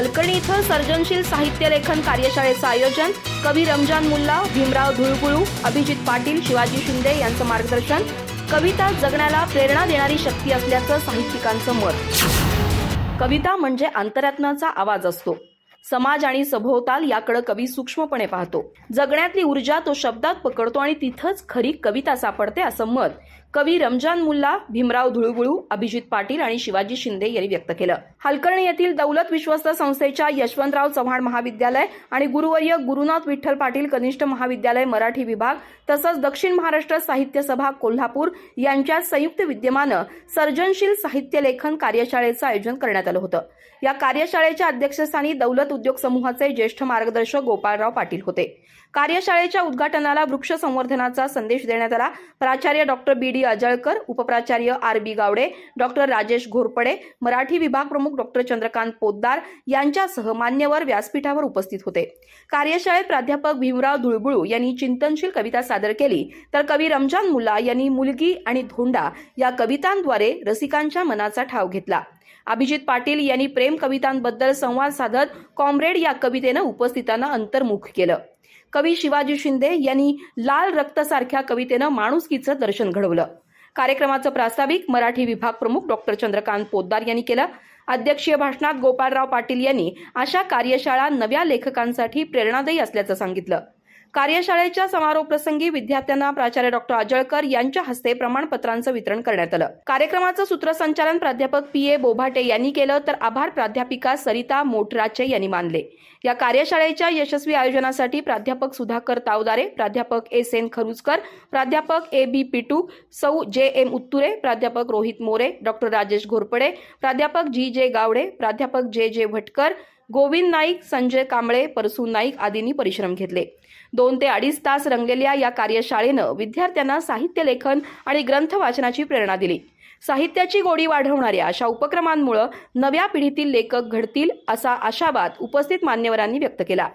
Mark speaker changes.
Speaker 1: हलकणी इथं सर्जनशील साहित्य लेखन कार्यशाळेचं आयोजन. कवी रमजान मुल्ला भीमराव धुळगुळू अभिजित पाटील शिवाजी शिंदे यांचं मार्गदर्शन. कविता जगण्याला प्रेरणा देणारी शक्ती असल्याचं साहित्यिकांचं मत. कविता म्हणजे अंतरात्म्याचा आवाज असतो. समाज आणि सभोवताल याकडे कवी सूक्ष्मपणे पाहतो. जगण्यातली ऊर्जा तो शब्दात पकडतो आणि तिथंच खरी कविता सापडते असं मत. कवी रमजान मुल्ला भीमराव धुळुगुळू अभिजित पाटील आणि शिवाजी शिंदे यांनी व्यक्त केलं. हलकर्णी येथील दौलत विश्वस्त संस्थेच्या यशवंतराव चव्हाण महाविद्यालय आणि गुरुवर्य गुरुनाथ विठ्ठल पाटील कनिष्ठ महाविद्यालय मराठी विभाग तसंच दक्षिण महाराष्ट्र साहित्य सभा कोल्हापूर यांच्या संयुक्त विद्यमानं सर्जनशील साहित्य लेखन कार्यशाळेचं आयोजन करण्यात आलं होतं. या कार्यशाळेच्या अध्यक्षस्थानी दौलत उद्योग समूहाचे ज्येष्ठ मार्गदर्शक गोपाळराव पाटील होते. कार्यशाळेच्या उद्घाटनाला वृक्ष संवर्धनाचा संदेश देण्यात आला. प्राचार्य doctor B D Ajalkar उपप्राचार्य R B Gawade doctor Rajesh Ghorpade Marathi विभाग प्रमुख डॉक्टर चंद्रकांत पोद्दार यांच्यासह मान्यवर व्यासपीठावर उपस्थित होते. कार्यशाळेत प्राध्यापक भीमराव धुळबुळू यांनी चिंतनशील कविता सादर केली. तर कवी रमजान मुल्ला यांनी मुलगी आणि धोंडा या कवितांद्वारे रसिकांच्या मनाचा ठाव घेतला. अभिजित पाटील यांनी प्रेम कवितांबद्दल संवाद साधत कॉम्रेड या कवितेनं उपस्थितांना अंतर्मुख केलं. कवी शिवाजी शिंदे यांनी लाल रक्तसारख्या कवितेनं माणुसकीचं दर्शन घडवलं. कार्यक्रमाचं प्रास्ताविक मराठी विभाग प्रमुख डॉक्टर चंद्रकांत पोद्दार यांनी केलं. अध्यक्षीय भाषणात गोपाळराव पाटील यांनी अशा कार्यशाळा नव्या लेखकांसाठी प्रेरणादायी असल्याचं सांगितलं. कार्यशाळेच्या समारोप प्रसंगी विद्यार्थ्यांना प्राचार्य डॉक्टर आजळकर यांच्या हस्ते प्रमाणपत्रांचं वितरण करण्यात आलं. कार्यक्रमाचं सूत्रसंचालन प्राध्यापक पी ए बोभाटे यांनी केलं तर आभार प्राध्यापिका सरिता मोटराचे यांनी मानले. या कार्यशाळेच्या यशस्वी आयोजनासाठी प्राध्यापक सुधाकर तावदारे प्राध्यापक एस एन खरुजकर प्राध्यापक ए बी पिटू सौ जे एम उत्तुरे प्राध्यापक रोहित मोरे डॉक्टर राजेश घोरपडे प्राध्यापक जी जे गावडे प्राध्यापक जे जे भटकर गोविंद नाईक संजय कांबळे परसू नाईक आदींनी परिश्रम घेतले. दोन ते अडीच तास रंगलेल्या या कार्यशाळेनं विद्यार्थ्यांना साहित्य लेखन आणि ग्रंथ वाचनाची प्रेरणा दिली. साहित्याची गोडी वाढवणाऱ्या अशा उपक्रमांमुळे नव्या पिढीतील लेखक घडतील असा आशावाद उपस्थित मान्यवरांनी व्यक्त केला.